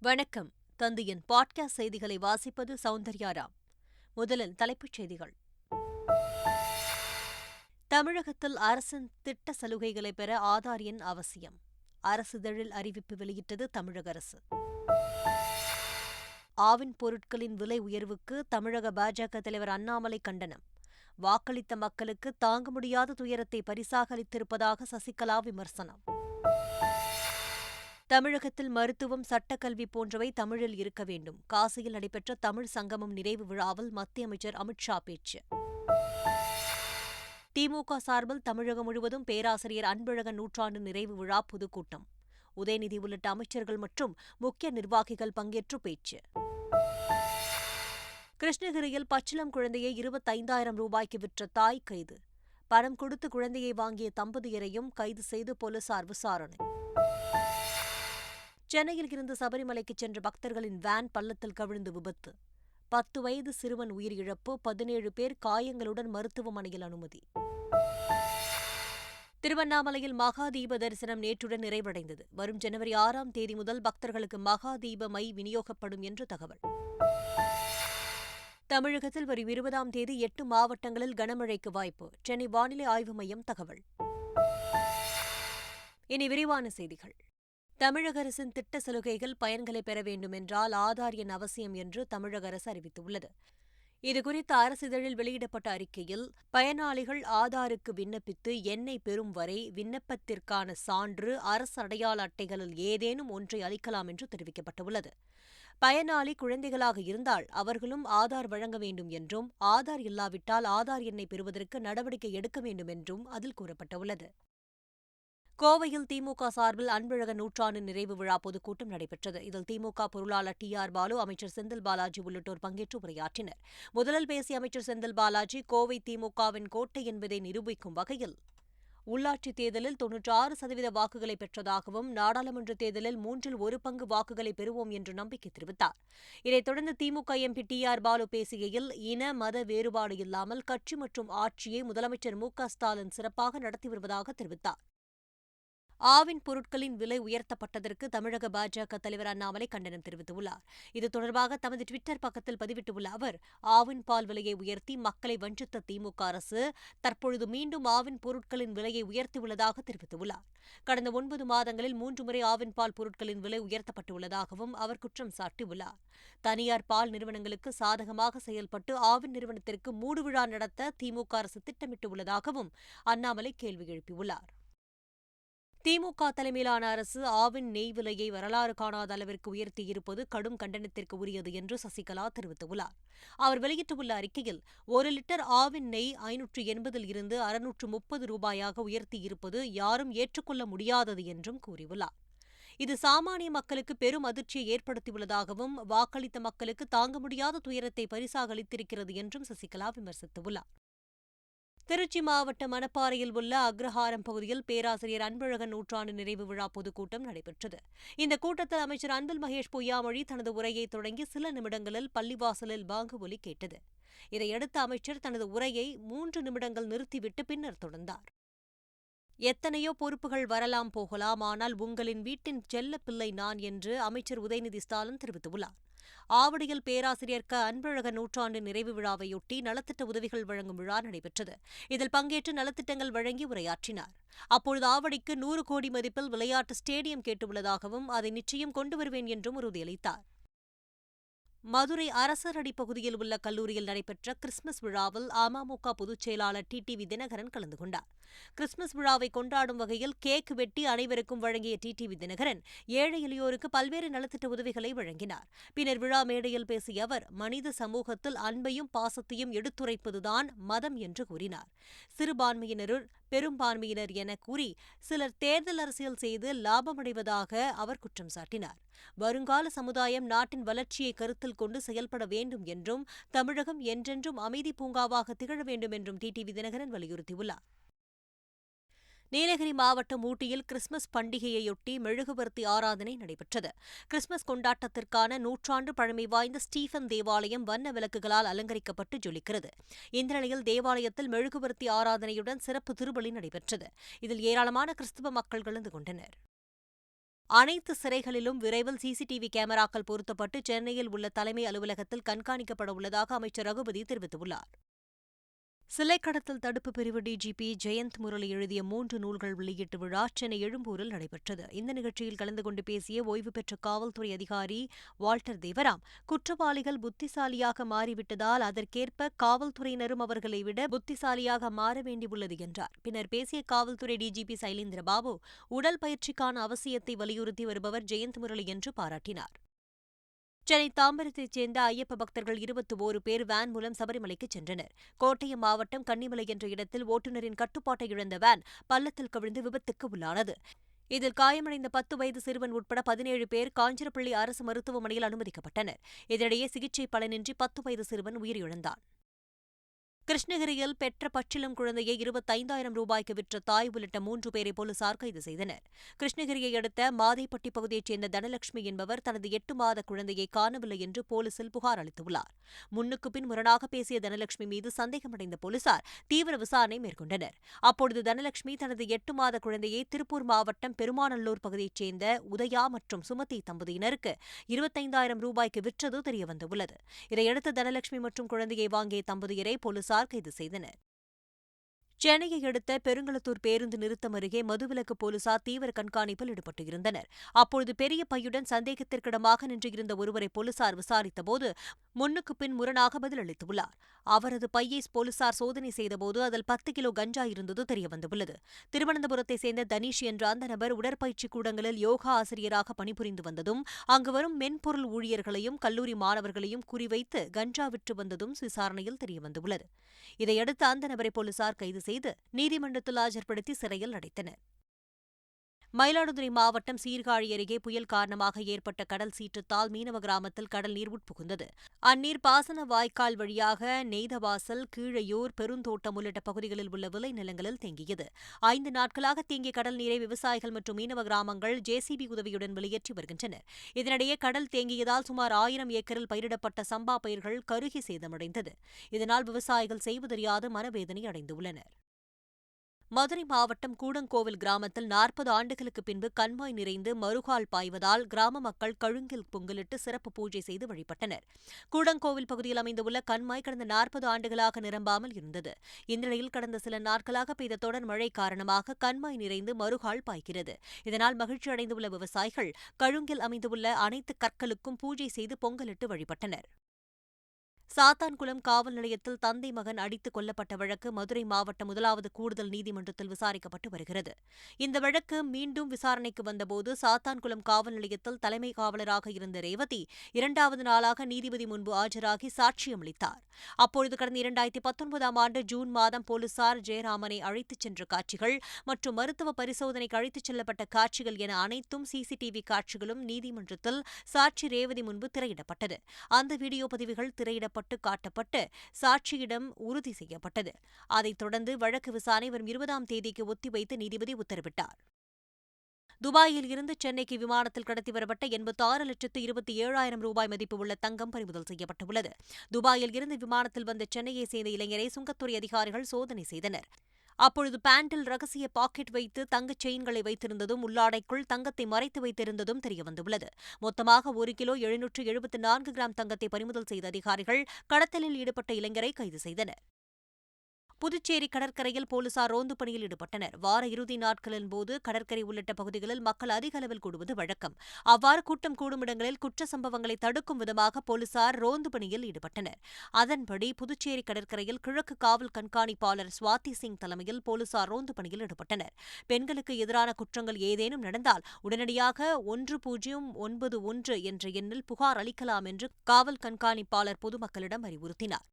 வணக்கம். தந்தையின் பாட்காஸ்ட் செய்திகளை வாசிப்பது சௌந்தர்யாராம் முதலில் தலைப்புச் செய்திகள். தமிழகத்தில் அரசின் திட்ட சலுகைகளை பெற ஆதார் எண் அவசியம். அரசிதழில் அறிவிப்பு வெளியிட்டது தமிழக அரசு. ஆவின் பொருட்களின் விலை உயர்வுக்கு தமிழக பாஜக தலைவர் அண்ணாமலை கண்டனம். வாக்களித்த மக்களுக்கு தாங்க முடியாத துயரத்தை பரிசாக அளித்திருப்பதாக சசிகலா விமர்சனம். தமிழகத்தில் மருத்துவம் சட்டக்கல்வி போன்றவை தமிழில் இருக்க வேண்டும். காசியில் நடைபெற்ற தமிழ் சங்கமம் நிறைவு விழாவில் மத்திய அமைச்சர் அமித்ஷா பேச்சு. திமுக சார்பில் தமிழகம் முழுவதும் பேராசிரியர் அன்பழகன் நூற்றாண்டு நிறைவு விழா பொதுக்கூட்டம். உதயநிதி உள்ளிட்ட அமைச்சர்கள் மற்றும் முக்கிய நிர்வாகிகள் பங்கேற்று பேச்சு. கிருஷ்ணகிரியில் பச்சிளம் குழந்தையை இருபத்தைந்தாயிரம் ரூபாய்க்கு விற்ற தாய் கைது. பணம் கொடுத்து குழந்தையை வாங்கிய தம்பதியரையும் கைது செய்து போலீசார் விசாரணை. சென்னையில் இருந்து சபரிமலைக்கு சென்ற பக்தர்களின் வேன் பள்ளத்தில் கவிழ்ந்து விபத்து. பத்து வயது சிறுவன் உயிரிழப்பு பதினேழு பேர் காயங்களுடன் மருத்துவமனையில் அனுமதி. திருவண்ணாமலையில் மகாதீப தரிசனம் நேற்றுடன் நிறைவடைந்தது. வரும் ஜனவரி ஆறாம் தேதி முதல் பக்தர்களுக்கு மகா தீப மை விநியோகப்படும் என்று தகவல். தமிழகத்தில் வரும் இருபதாம் தேதி எட்டு மாவட்டங்களில் கனமழைக்கு வாய்ப்பு. சென்னை வானிலை ஆய்வு மையம் தகவல். இனி விரிவான செய்திகள். தமிழக அரசின் திட்ட சலுகைகள் பயன்களை பெற வேண்டுமென்றால் ஆதார் எண் அவசியம் என்று தமிழக அரசு அறிவித்துள்ளது. இதுகுறித்து அரசிதழில் வெளியிடப்பட்ட அறிக்கையில் பயனாளிகள் ஆதாருக்கு விண்ணப்பித்து எண்ணை பெறும் வரை விண்ணப்பத்திற்கான சான்று அரசு அடையாள அட்டைகளில் ஏதேனும் ஒன்றை அளிக்கலாம் என்று தெரிவிக்கப்பட்டுள்ளது. பயனாளி குழந்தைகளாக இருந்தால் அவர்களும் ஆதார் வழங்க வேண்டும் என்றும் ஆதார் இல்லாவிட்டால் ஆதார் எண்ணை பெறுவதற்கு நடவடிக்கை எடுக்க வேண்டும் என்றும் அதில் கூறப்பட்டுள்ளது. கோவையில் திமுக சார்பில் அன்பழகன் நூற்றாண்டு நிறைவு விழா பொதுக்கூட்டம் நடைபெற்றது. இதில் திமுக பொருளாளர் டி ஆர் பாலு அமைச்சர் செந்தில் பாலாஜி உள்ளிட்டோர் பங்கேற்று உரையாற்றினர். முதலில் பேசிய அமைச்சர் செந்தில் பாலாஜி கோவை திமுகவின் கோட்டை என்பதை நிரூபிக்கும் வகையில் உள்ளாட்சித் தேர்தலில் தொன்னூற்றி ஆறு சதவீத வாக்குகளை பெற்றதாகவும் நாடாளுமன்ற தேர்தலில் மூன்றில் ஒரு பங்கு வாக்குகளை பெறுவோம் என்று நம்பிக்கை தெரிவித்தார். இதைத் தொடர்ந்து DMK MP T R Baalu பேசுகையில் இன மத வேறுபாடு இல்லாமல் கட்சி மற்றும் ஆட்சியை முதலமைச்சர் மு க ஸ்டாலின் சிறப்பாக நடத்தி வருவதாக தெரிவித்தார். ஆவின் பொருட்களின் விலை உயர்த்தப்பட்டதற்கு தமிழக பாஜக தலைவர் அண்ணாமலை கண்டனம் தெரிவித்துள்ளார். இது தொடர்பாக தமது டுவிட்டர் பக்கத்தில் பதிவிட்டுள்ள அவர் ஆவின் பால் விலையை உயர்த்தி மக்களை வஞ்சித்த திமுக அரசு தற்பொழுது மீண்டும் ஆவின் பொருட்களின் விலையை உயர்த்தியுள்ளதாக தெரிவித்துள்ளார். கடந்த ஒன்பது மாதங்களில் மூன்று முறை ஆவின் பால் பொருட்களின் விலை உயர்த்தப்பட்டுள்ளதாகவும் அவர் குற்றம் சாட்டியுள்ளார். தனியார் பால் நிறுவனங்களுக்கு சாதகமாக செயல்பட்டு ஆவின் நிறுவனத்திற்கு மூடுவிழா நடத்த திமுக அரசு திட்டமிட்டுள்ளதாகவும் அண்ணாமலை கேள்வி எழுப்பியுள்ளார். திமுக தலைமையிலான அரசு ஆவின் நெய் விலையை வரலாறு காணாத அளவிற்கு உயர்த்தியிருப்பது கடும் கண்டனத்திற்கு உரியது என்று சசிகலா தெரிவித்துள்ளார். அவர் வெளியிட்டுள்ள அறிக்கையில் ஒரு லிட்டர் ஆவின் நெய் ஐநூற்று எண்பதில் இருந்து அறுநூற்று முப்பது ரூபாயாக உயர்த்தியிருப்பது யாரும் ஏற்றுக்கொள்ள முடியாதது என்றும் கூறியுள்ளார். இது சாமானிய மக்களுக்கு பெரும் அதிர்ச்சியை ஏற்படுத்தியுள்ளதாகவும் வாக்களித்த மக்களுக்கு தாங்க முடியாத துயரத்தை பரிசாக அளித்திருக்கிறது என்றும் சசிகலா விமர்சித்துள்ளார். திருச்சி மாவட்டம் மணப்பாறையில் உள்ள அக்ரஹாரம் பகுதியில் பேராசிரியர் அன்பழகன் நூற்றாண்டு நிறைவு விழா பொதுக்கூட்டம் நடைபெற்றது. இந்த கூட்டத்தில் அமைச்சர் அன்பில் மகேஷ் பொய்யாமொழி தனது உரையை தொடங்கி சில நிமிடங்களில் பள்ளிவாசலில் பாங்கு ஒலி கேட்டது. இதையடுத்து அமைச்சர் தனது உரையை மூன்று நிமிடங்கள் நிறுத்திவிட்டு பின்னர் தொடர்ந்தார். எத்தனையோ பொறுப்புகள் வரலாம் போகலாம் ஆனால் உங்களின் வீட்டின் செல்ல பிள்ளை நான் என்று அமைச்சர் உதயநிதி ஸ்டாலின் தெரிவித்துள்ளார். ஆவடியில் பேராசிரியர் க. அன்பழக நூற்றாண்டு நிறைவு விழாவையொட்டி நலத்திட்ட உதவிகள் வழங்கும் விழா நடைபெற்றது. இதில் பங்கேற்று நலத்திட்டங்கள் வழங்கி உரையாற்றினார். அப்பொழுது ஆவடிக்கு நூறு கோடி மதிப்பில் விளையாட்டு ஸ்டேடியம் கேட்டுள்ளதாகவும் அதை நிச்சயம் கொண்டு வருவேன் என்றும் உறுதியளித்தார். மதுரை அரசரடி பகுதியில் உள்ள கல்லூரியில் நடைபெற்ற கிறிஸ்துமஸ் விழாவில் அமமுக பொதுச் செயலாளர் டி. வி. தினகரன் கலந்து கொண்டார். கிறிஸ்துமஸ் விழாவை கொண்டாடும் வகையில் கேக் வெட்டி அனைவருக்கும் வழங்கிய டி வி தினகரன் ஏழை எளியோருக்கு பல்வேறு நலத்திட்ட உதவிகளை வழங்கினார். பின்னர் விழா மேடையில் பேசிய அவர் மனித சமூகத்தில் அன்பையும் பாசத்தையும் எடுத்துரைப்பதுதான் மதம் என்று கூறினார். சிறுபான்மையினருள் பெரும்பான்மையினர் என கூறி சிலர் தேர்தல் அரசியல் செய்து லாபமடைவதாக அவர் குற்றம் சாட்டினார். வருங்கால சமுதாயம் நாட்டின் வளர்ச்சியை கருத்தில் கொண்டு செயல்பட வேண்டும் என்றும் தமிழகம் என்றென்றும் அமைதி பூங்காவாக திகழ வேண்டும் என்றும் டிடிவி தினகரன் வலியுறுத்தியுள்ளார். நீலகிரி மாவட்டம் ஊட்டியில் கிறிஸ்துமஸ் பண்டிகையையொட்டி மெழுகுவர்த்தி ஆராதனை நடைபெற்றது. கிறிஸ்துமஸ் கொண்டாட்டத்திற்கான நூற்றாண்டு பழமை வாய்ந்த ஸ்டீஃபன் தேவாலயம் வண்ண விளக்குகளால் அலங்கரிக்கப்பட்டு ஜொலிக்கிறது. இந்த நிலையில் தேவாலயத்தில் மெழுகுவர்த்தி ஆராதனையுடன் சிறப்பு திருப்பலி நடைபெற்றது. இதில் ஏராளமான கிறிஸ்துவ மக்கள் கலந்து கொண்டனர். அனைத்து சிறைகளிலும் விரைவில் சிசிடிவி கேமராக்கள் பொருத்தப்பட்டு சென்னையில் உள்ள தலைமை அலுவலகத்தில் கண்காணிக்கப்பட உள்ளதாக அமைச்சர் ரகுபதி தெரிவித்துள்ளார். சிலை கடத்தல் தடுப்பு பிரிவு டிஜிபி ஜெயந்த் முரளி எழுதிய மூன்று நூல்கள் வெளியீட்டு விழா சென்னை எழும்பூரில் நடைபெற்றது. இந்த நிகழ்ச்சியில் கலந்து கொண்டு பேசிய ஓய்வு பெற்ற காவல்துறை அதிகாரி வால்டர் தேவராம் குற்றவாளிகள் புத்திசாலியாக மாறிவிட்டதால் அதற்கேற்ப காவல்துறையினரும் அவர்களை விட புத்திசாலியாக மாற வேண்டியுள்ளது என்றார். பின்னர் பேசிய காவல்துறை டிஜிபி சைலேந்திரபாபு உடல் பயிற்சிக்கான அவசியத்தை வலியுறுத்தி வருபவர் ஜெயந்த் முரளி என்று பாராட்டினார். சென்னை தாம்பரத்தைச் சேர்ந்த ஐயப்ப பக்தர்கள் இருபத்தி ஓரு பேர் வேன் மூலம் சபரிமலைக்கு சென்றனர். கோட்டயம் மாவட்டம் கன்னிமலை என்ற இடத்தில் ஓட்டுநரின் கட்டுப்பாட்டை இழந்த வேன் பள்ளத்தில் கவிழ்ந்து விபத்துக்கு உள்ளானது. இதில் காயமடைந்த பத்து வயது சிறுவன் உட்பட பதினேழு பேர் காஞ்சிரப்பள்ளி அரசு மருத்துவமனையில் அனுமதிக்கப்பட்டனர். இதனிடையே சிகிச்சை பலனின்றி பத்து வயது சிறுவன் உயிரிழந்தான். கிருஷ்ணகிரியில் பெற்ற பச்சிலம் குழந்தையை இருபத்தைந்தாயிரம் ரூபாய்க்கு விற்ற தாய் உள்ளிட்ட மூன்று பேரை போலீசார் கைது செய்தனர். கிருஷ்ணகிரியை அடுத்த மாதைப்பட்டி பகுதியைச் சேர்ந்த தனலட்சுமி என்பவர் தனது எட்டு மாத குழந்தையை காணவில்லை என்று போலீசில் புகார் அளித்துள்ளார். முன்னுக்கு பின் முரணாக பேசிய தனலட்சுமி மீது சந்தேகமடைந்த போலீசார் தீவிர விசாரணை மேற்கொண்டனர். அப்பொழுது தனலட்சுமி தனது எட்டு மாத குழந்தையை திருப்பூர் மாவட்டம் பெருமாநல்லூர் பகுதியைச் சேர்ந்த உதயா மற்றும் சுமதி தம்பதியினருக்கு இருபத்தைந்தாயிரம் ரூபாய்க்கு விற்றது தெரியவந்துள்ளது. இதையடுத்து தனலட்சுமி மற்றும் குழந்தையை வாங்கிய தம்பதியரை போலீசார் கைது செய்தனர். சென்னையை அடுத்த பெருங்களத்தூர் பேருந்து நிறுத்தம் அருகே மதுவிலக்கு போலீசார் தீவிர கண்காணிப்பில் ஈடுபட்டிருந்தனர். அப்பொழுது பெரிய பையுடன் சந்தேகத்திற்கிடமாக நின்றிருந்த ஒருவரை போலீசார் விசாரித்தபோது முன்னுக்கு பின் முரணாக பதிலளித்துள்ளார். அவரது பையை போலீசார் சோதனை செய்தபோது அதில் பத்து கிலோ கஞ்சா இருந்தது தெரியவந்துள்ளது. திருவனந்தபுரத்தை சேர்ந்த தனீஷ் என்ற அந்த நபர் உடற்பயிற்சி கூடங்களில் யோகா ஆசிரியராக பணிபுரிந்து வந்ததும் அங்கு வரும் மென்பொருள் ஊழியர்களையும் கல்லூரி மாணவர்களையும் குறிவைத்து கஞ்சா விற்று வந்ததும் விசாரணையில் தெரியவந்துள்ளது. இதையடுத்து அந்த நபரை போலீசார் கைது செய்து நீதிமன்றத்தில் ஆஜர்படுத்தி சிறையில் அடைத்தனர் மயிலாடுதுறை மாவட்டம் சீர்காழி அருகே புயல் காரணமாக ஏற்பட்ட கடல் சீற்றத்தால் மீனவ கிராமத்தில் கடல் நீர் உட்புகுந்தது அந்நீர் பாசன வாய்க்கால் வழியாக நெய்தவாசல் கீழையூர் பெருந்தோட்டம் உள்ளிட்ட பகுதிகளில் உள்ள விளை நிலங்களில் தேங்கியது. ஐந்து நாட்களாக தேங்கிய கடல் நீரை விவசாயிகள் மற்றும் மீனவ கிராமங்கள் ஜேசிபி உதவியுடன் வெளியேற்றி வருகின்றனர் இதனிடையே கடல் தேங்கியதால் சுமார் ஆயிரம் ஏக்கரில் பயிரிடப்பட்ட சம்பா பயிர்கள் கருகி சேதமடைந்தது. இதனால் விவசாயிகள் செய்வதறியாது மனவேதனை அடைந்துள்ளனர். மதுரை மாவட்டம் கூடங்கோவில் கிராமத்தில் நாற்பது ஆண்டுகளுக்கு பின்பு கண்மாய் நிறைந்து மறுகால் பாய்வதால் கிராம மக்கள் கழுங்கில் பொங்கலிட்டு சிறப்பு பூஜை செய்து வழிபட்டனர். கூடங்கோவில் பகுதியில் அமைந்துள்ள கண்மாய் கடந்த நாற்பது ஆண்டுகளாக நிரம்பாமல் இருந்தது. இந்நிலையில் கடந்த சில நாட்களாக பெய்த தொடர் மழை காரணமாக கண்மாய் நிறைந்து மறுகால் பாய்கிறது. இதனால் மகிழ்ச்சி அடைந்துள்ள விவசாயிகள் கழுங்கில் அமைந்துள்ள அனைத்து கற்களுக்கும் பூஜை செய்து பொங்கலிட்டு வழிபட்டனர். சாத்தான்குளம் காவல் நிலையத்தில் தந்தை மகன் அடித்துக் கொல்லப்பட்ட வழக்கு மதுரை மாவட்ட முதலாவது கூடுதல் நீதிமன்றத்தில் விசாரிக்கப்பட்டு வருகிறது. இந்த வழக்கு மீண்டும் விசாரணைக்கு வந்தபோது சாத்தான்குளம் காவல் நிலையத்தில் தலைமை காவலராக இருந்த ரேவதி இரண்டாவது நாளாக நீதிபதி முன்பு ஆஜராகி சாட்சியமளித்தார். அப்பொழுது கடந்த இரண்டாயிரத்தி பத்தொன்பதாம் ஆண்டு ஜூன் மாதம் போலீசார் ஜெயராமனை அழைத்துச் சென்ற காட்சிகள் மற்றும் மருத்துவ பரிசோதனைக்கு அழைத்துச் செல்லப்பட்ட காட்சிகள் என அனைத்தும் சிசிடிவி காட்சிகளும் நீதிமன்றத்தில் சாட்சி ரேவதி முன்பு திரையிடப்பட்டது. அந்த வீடியோ பதிவுகள் திரையிடப்பட்டு காட்டப்பட்டு சாட்சியிடம் உறுதி செய்யப்பட்டது. அதைத் தொடர்ந்து வழக்கு விசாரணை வரும் இருபதாம் தேதிக்கு ஒத்திவைத்து நீதிபதி உத்தரவிட்டார். துபாயில் இருந்து சென்னைக்கு விமானத்தில் கடத்தி வரப்பட்ட எண்பத்தி ஆறு லட்சத்து இருபத்தி ஏழாயிரம் ரூபாய் மதிப்பு உள்ள தங்கம் பறிமுதல் செய்யப்பட்டுள்ளது. துபாயில் இருந்து விமானத்தில் வந்த சென்னையை சேர்ந்த இளைஞரை சுங்கத்துறை அதிகாரிகள் சோதனை செய்தனர். அப்பொழுது பேண்டில் ரகசிய பாக்கெட் வைத்து தங்கச் செயின்களை வைத்திருந்ததும் உள்ளாடைக்குள் தங்கத்தை மறைத்து வைத்திருந்ததும் தெரியவந்துள்ளது. மொத்தமாக ஒரு கிலோ எழுநூற்று எழுபத்து நான்கு கிராம் தங்கத்தை பறிமுதல் செய்த அதிகாரிகள் கடத்தலில் ஈடுபட்ட இளைஞரை கைது செய்தனர். புதுச்சேரி கடற்கரையில் போலீசார் ரோந்து பணியில் ஈடுபட்டனர். வார இறுதி நாட்களின் போது கடற்கரை உள்ளிட்ட பகுதிகளில் மக்கள் அதிக அளவில் கூடுவது வழக்கம். அவ்வாறு கூட்டம் கூடும் இடங்களில் குற்ற சம்பவங்களை தடுக்கும் விதமாக போலீசார் ரோந்து பணியில் ஈடுபட்டனர். அதன்படி புதுச்சேரி கடற்கரையில் கிழக்கு காவல் கண்காணிப்பாளர் சுவாதி சிங் தலைமையில் போலீசார் ரோந்து பணியில் ஈடுபட்டனர். பெண்களுக்கு எதிரான குற்றங்கள் ஏதேனும் நடந்தால் உடனடியாக ஒன்று பூஜ்ஜியம் ஒன்பது ஒன்று என்ற எண்ணில் புகார் அளிக்கலாம் என்று காவல் கண்காணிப்பாளர் பொதுமக்களிடம் அறிவுறுத்தினார்.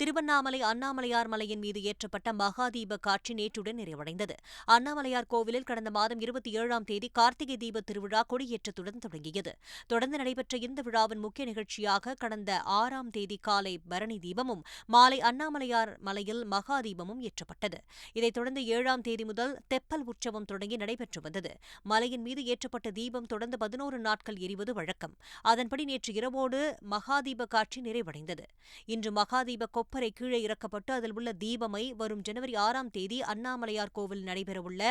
திருவண்ணாமலை அண்ணாமலையார் மலையின் மீது ஏற்றப்பட்ட மகாதீப காட்சி நேற்றுடன் நிறைவடைந்தது. அண்ணாமலையார் கோவிலில் கடந்த மாதம் இருபத்தி ஏழாம் தேதி கார்த்திகை தீப திருவிழா கொடியேற்றத்துடன் தொடங்கியது. தொடர்ந்து நடைபெற்ற இந்த விழாவின் முக்கிய நிகழ்ச்சியாக கடந்த ஆறாம் தேதி காலை பரணி தீபமும் மாலை அண்ணாமலையார் மலையில் மகாதீபமும் ஏற்றப்பட்டது. இதைத் தொடர்ந்து ஏழாம் தேதி முதல் தெப்பல் உற்சவம் தொடங்கி நடைபெற்று வந்தது. மலையின் மீது ஏற்றப்பட்ட தீபம் தொடர்ந்து பதினோரு நாட்கள் எரிவது வழக்கம். அதன்படி நேற்று இரவோடு மகாதீப காட்சி நிறைவடைந்தது. இன்று மகாதீப கொப்ப கொப்பரை கீழே இறக்கப்பட்டு அதில் உள்ள தீபமை வரும் ஜனவரி ஆறாம் தேதி அண்ணாமலையார் கோவில் நடைபெறவுள்ள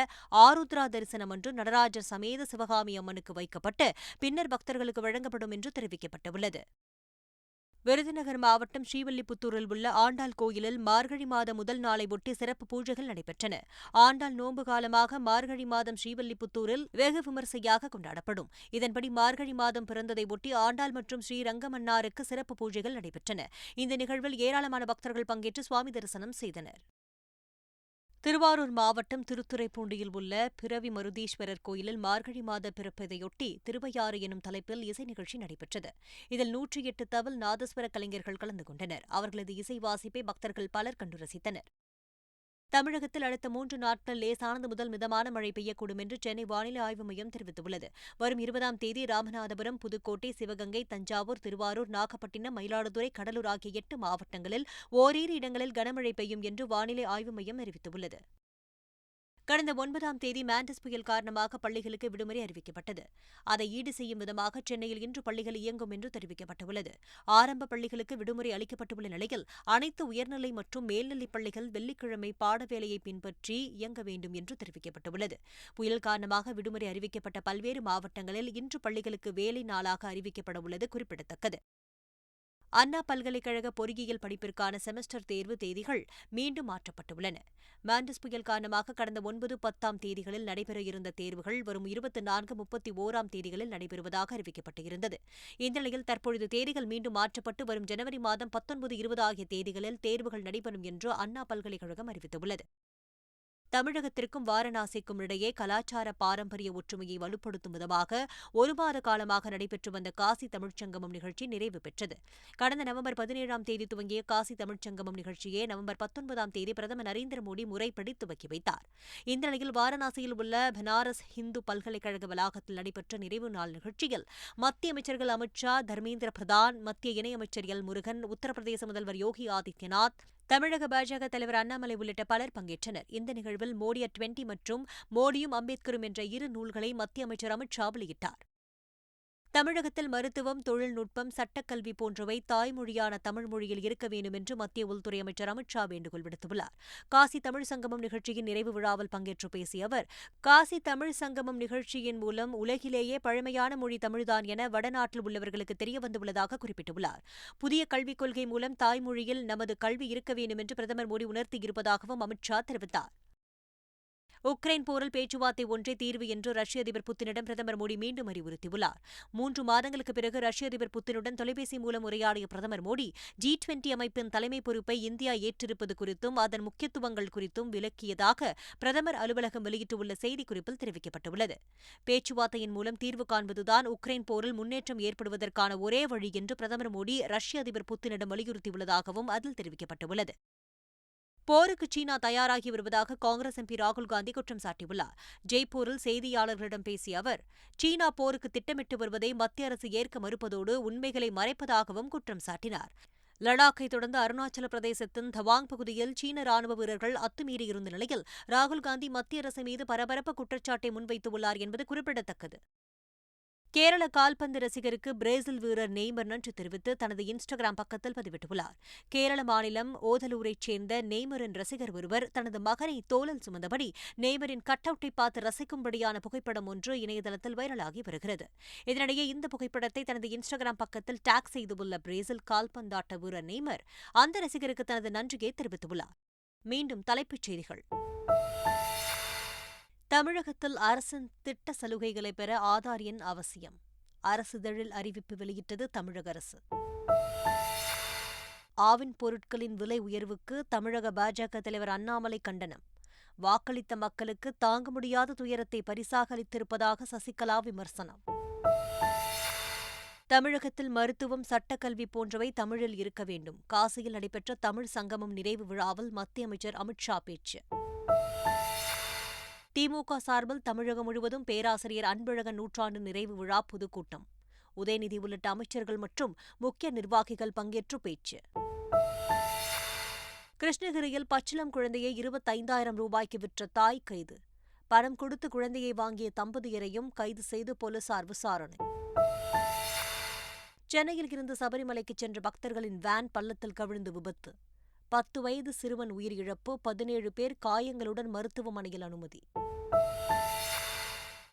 ஆருத்ரா தரிசனம் அன்று நடராஜர் சமேத சிவகாமி அம்மனுக்கு வைக்கப்பட்டு பின்னர் பக்தர்களுக்கு வழங்கப்படும் என்று தெரிவிக்கப்பட்டுள்ளது. விருதுநகர் மாவட்டம் ஸ்ரீவில்லிபுத்தூரில் உள்ள ஆண்டாள் கோயிலில் மார்கழி மாதம் முதல் நாளை ஒட்டி சிறப்பு பூஜைகள் நடைபெற்றன. ஆண்டாள் நோன்பு காலமாக மார்கழி மாதம் ஸ்ரீவில்லிபுத்தூரில் வெகு விமர்சையாக கொண்டாடப்படும். இதன்படி மார்கழி மாதம் பிறந்ததை ஒட்டி ஆண்டாள் மற்றும் ஸ்ரீரங்கமன்னாருக்கு சிறப்பு பூஜைகள் நடைபெற்றன. இந்த நிகழ்வில் ஏராளமான பக்தர்கள் பங்கேற்று சுவாமி தரிசனம் செய்தனர். திருவாரூர் மாவட்டம் திருத்துறைப்பூண்டியில் உள்ள பிறவி மருதீஸ்வரர் கோயிலில் மார்கழி மாத பிறப்பதையொட்டி திருவையாறு எனும் தலைப்பில் இசை நிகழ்ச்சி நடைபெற்றது. இதில் நூற்றி எட்டு தவில் நாதஸ்வர கலைஞர்கள் கலந்து கொண்டனர். அவர்களது இசை வாசிப்பை பக்தர்கள் பலர் கண்டு ரசித்தனர். தமிழகத்தில் அடுத்த மூன்று நாட்கள் லேசானது முதல் மிதமான மழை பெய்யக்கூடும் என்று சென்னை வானிலை ஆய்வு மையம் தெரிவித்துள்ளது. வரும் இருபதாம் தேதி ராமநாதபுரம் புதுக்கோட்டை சிவகங்கை தஞ்சாவூர் திருவாரூர் நாகப்பட்டினம் மயிலாடுதுறை கடலூர் ஆகிய எட்டு மாவட்டங்களில் ஓரிரு இடங்களில் கனமழை பெய்யும் என்று வானிலை ஆய்வு மையம் அறிவித்துள்ளது. கடந்த ஒன்பதாம் தேதி மாண்டஸ் புயல் காரணமாக பள்ளிகளுக்கு விடுமுறை அறிவிக்கப்பட்டது. அதை ஈடு செய்யும் விதமாக சென்னையில் இன்று பள்ளிகள் இயங்கும் என்று தெரிவிக்கப்பட்டுள்ளது. ஆரம்ப பள்ளிகளுக்கு விடுமுறை அளிக்கப்பட்டுள்ள நிலையில் அனைத்து உயர்நிலை மற்றும் மேல்நிலைப் பள்ளிகள் வெள்ளிக்கிழமை பாடவேளையை பின்பற்றி இயங்க வேண்டும் என்று தெரிவிக்கப்பட்டுள்ளது. புயல் காரணமாக விடுமுறை அறிவிக்கப்பட்ட பல்வேறு மாவட்டங்களில் இன்று பள்ளிகளுக்கு வேலை நாளாக அறிவிக்கப்பட உள்ளது குறிப்பிடத்தக்கது. அண்ணா பல்கலைக்கழக பொறியியல் படிப்பிற்கான செமஸ்டர் தேர்வு தேதிகள் மீண்டும் மாற்றப்பட்டுள்ளன. மாண்டஸ் புயல் காரணமாக கடந்த ஒன்பது பத்தாம் தேதிகளில் நடைபெற இருந்த தேர்வுகள் வரும் இருபத்தி நான்கு முப்பத்தி ஓராம் தேதிகளில் நடைபெறுவதாக அறிவிக்கப்பட்டிருந்தது. இந்நிலையில் தற்பொழுது தேதிகள் மீண்டும் மாற்றப்பட்டு வரும் ஜனவரி மாதம் பத்தொன்பது இருபது ஆகிய தேதிகளில் தேர்வுகள் நடைபெறும் என்று அண்ணா பல்கலைக்கழகம் அறிவித்துள்ளது. தமிழகத்திற்கும் வாரணாசிக்கும் இடையே கலாச்சார பாரம்பரிய ஒற்றுமையை வலுப்படுத்தும் விதமாக ஒரு மாத காலமாக நடைபெற்று வந்த காசி தமிழ்ச்சங்கமம் நிகழ்ச்சி நிறைவு பெற்றது. கடந்த நவம்பர் பதினேழாம் தேதி துவங்கிய காசி தமிழ்ச்சங்கமம் நிகழ்ச்சியை நவம்பர் பத்தொன்பதாம் தேதி பிரதமர் நரேந்திர மோடி முறைப்படி துவக்கி வைத்தார். இந்த நிலையில் வாரணாசியில் உள்ள பனாரஸ் இந்து பல்கலைக்கழக வளாகத்தில் நடைபெற்ற நிறைவு நாள் நிகழ்ச்சியில் மத்திய அமைச்சர்கள் அமித் ஷா தர்மேந்திர பிரதான் மத்திய இணையமைச்சர் எல் முருகன் உத்தரப்பிரதேச முதல்வர் யோகி ஆதித்யநாத் தமிழக பாஜக தலைவர் அண்ணாமலை உள்ளிட்ட பலர் பங்கேற்றனர். இந்த நிகழ்வில் மோடி அட் டுவெண்டி மற்றும் மோடியும் அம்பேத்கரும் என்ற இரு நூல்களை மத்திய அமைச்சர் அமித் ஷா வெளியிட்டார். தமிழகத்தில் மருத்துவம் தொழில்நுட்பம் சட்டக்கல்வி போன்றவை தாய்மொழியான தமிழ் மொழியில் இருக்க வேண்டும் என்று மத்திய உள்துறை அமைச்சர் அமித் ஷா வேண்டுகோள் விடுத்துள்ளார். காசி தமிழ் சங்கமம் நிகழ்ச்சியின் நிறைவு விழாவில் பங்கேற்று பேசிய அவர் காசி தமிழ் சங்கமம் நிகழ்ச்சியின் மூலம் உலகிலேயே பழமையான மொழி தமிழ்தான் என வடநாட்டில் உள்ளவர்களுக்கு தெரியவந்துள்ளதாக குறிப்பிட்டுள்ளார். புதிய கல்விக் கொள்கை மூலம் தாய்மொழியில் நமது கல்வி இருக்க வேண்டும் என்று பிரதமர் மோடி உணர்த்தியிருப்பதாகவும் அமித் ஷா தெரிவித்தார். உக்ரைன் போரில் பேச்சுவார்த்தை ஒன்றே தீர்வு என்று ரஷ்ய அதிபர் புத்தினிடம் பிரதமர் மோடி மீண்டும் அறிவுறுத்தியுள்ளார். மூன்று மாதங்களுக்கு பிறகு ரஷ்ய அதிபர் புத்தினுடன் தொலைபேசி மூலம் உரையாடிய பிரதமர் மோடி ஜி டுவெண்டி அமைப்பின் தலைமை பொறுப்பை இந்தியா ஏற்றிருப்பது குறித்தும் அதன் முக்கியத்துவங்கள் குறித்தும் விளக்கியதாக பிரதமர் அலுவலகம் வெளியிட்டுள்ள செய்திக்குறிப்பில் தெரிவிக்கப்பட்டுள்ளது. பேச்சுவார்த்தையின் மூலம் தீர்வு காண்பதுதான் உக்ரைன் போரில் முன்னேற்றம் ஏற்படுவதற்கான ஒரே வழி என்று பிரதமர் மோடி ரஷ்ய அதிபர் புத்தினிடம் வலியுறுத்தியுள்ளதாகவும் அதில் தெரிவிக்கப்பட்டுள்ளது. போருக்கு சீனா தயாராகி வருவதாக காங்கிரஸ் எம்பி ராகுல் காந்தி குற்றம் சாட்டியுள்ளார். ஜெய்ப்பூரில் செய்தியாளர்களிடம் பேசிய அவர் சீனா போருக்கு திட்டமிட்டு வருவதை மத்திய அரசு ஏற்க மறுப்பதோடு உண்மைகளை மறைப்பதாகவும் குற்றம் சாட்டினார். லடாக்கை தொடர்ந்து அருணாச்சல பிரதேசத்தின் தவாங் பகுதியில் சீன ராணுவ வீரர்கள் அத்துமீறியிருந்த நிலையில் ராகுல் காந்தி மத்திய அரசு மீது பரபரப்பு குற்றச்சாட்டை முன்வைத்துள்ளார் என்பது குறிப்பிடத்தக்கது. கேரள கால்பந்து ரசிகருக்கு பிரேசில் வீரர் நெய்மர் நன்றி தெரிவித்து தனது இன்ஸ்டாகிராம் பக்கத்தில் பதிவிட்டுள்ளார். கேரள மாநிலம் ஓதலூரைச் சேர்ந்த நெய்மரின் ரசிகர் ஒருவர் தனது மகனை தோளில் சுமந்தபடி நெய்மரின் கட் அவுட்டை பார்த்து ரசிக்கும்படியான புகைப்படம் ஒன்று இணையதளத்தில் வைரலாகி வருகிறது. இதனிடையே இந்த புகைப்படத்தை தனது இன்ஸ்டாகிராம் பக்கத்தில் டாக் செய்துள்ள பிரேசில் கால்பந்தாட்ட வீரர் நெய்மர் அந்த ரசிகருக்கு தனது நன்றியை தெரிவித்துள்ளார். மீண்டும் தலைப்புச் செய்திகள். தமிழகத்தில் அரசின் திட்ட சலுகைகளை பெற ஆதார் எண் அவசியம். அரசிதழில் அறிவிப்பு வெளியிட்டது தமிழக அரசு. ஆவின் பொருட்களின் விலை உயர்வுக்கு தமிழக பாஜக தலைவர் அண்ணாமலை கண்டனம். வாக்களித்த மக்களுக்கு தாங்க முடியாத துயரத்தை பரிசாக அளித்திருப்பதாக சசிகலா விமர்சனம். தமிழகத்தில் மருத்துவம் சட்டக்கல்வி போன்றவை தமிழில் இருக்க வேண்டும். காசியில் நடைபெற்ற தமிழ் சங்கமம் நிறைவு விழாவில் மத்திய அமைச்சர் அமித்ஷா பேச்சு. திமுக சார்பில் தமிழகம் முழுவதும் பேராசிரியர் அன்பழகன் நூற்றாண்டு நிறைவு விழா பொதுக்கூட்டம். உதயநிதி உள்ளிட்ட அமைச்சர்கள் மற்றும் முக்கிய நிர்வாகிகள் பங்கேற்று பேச்சு. கிருஷ்ணகிரியில் பச்சிளம் குழந்தையை இருபத்தைந்தாயிரம் ரூபாய்க்கு விற்ற தாய் கைது. பணம் கொடுத்து குழந்தையை வாங்கிய தம்பதியரையும் கைது செய்து போலீசார் விசாரணை. சென்னையில் இருந்து சபரிமலைக்கு சென்ற பக்தர்களின் வேன் பள்ளத்தில் கவிழ்ந்து விபத்து. பத்து வயது சிறுவன் உயிரிழப்பு பதினேழு பேர் காயங்களுடன் மருத்துவமனையில் அனுமதி.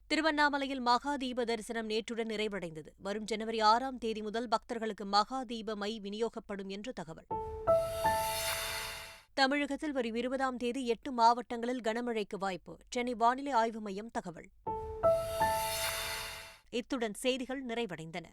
திருவண்ணாமலையில் மகா தீப தரிசனம் நேற்றுடன் நிறைவடைந்தது. வரும் ஜனவரி ஆறாம் தேதி முதல் பக்தர்களுக்கு மகா தீப மை விநியோகப்படும் என்று தகவல். தமிழகத்தில் வரும் இருபதாம் தேதி எட்டு மாவட்டங்களில் கனமழைக்கு வாய்ப்பு. சென்னை வானிலை ஆய்வு மையம் தகவல். இத்துடன் செய்திகள் நிறைவடைந்தன.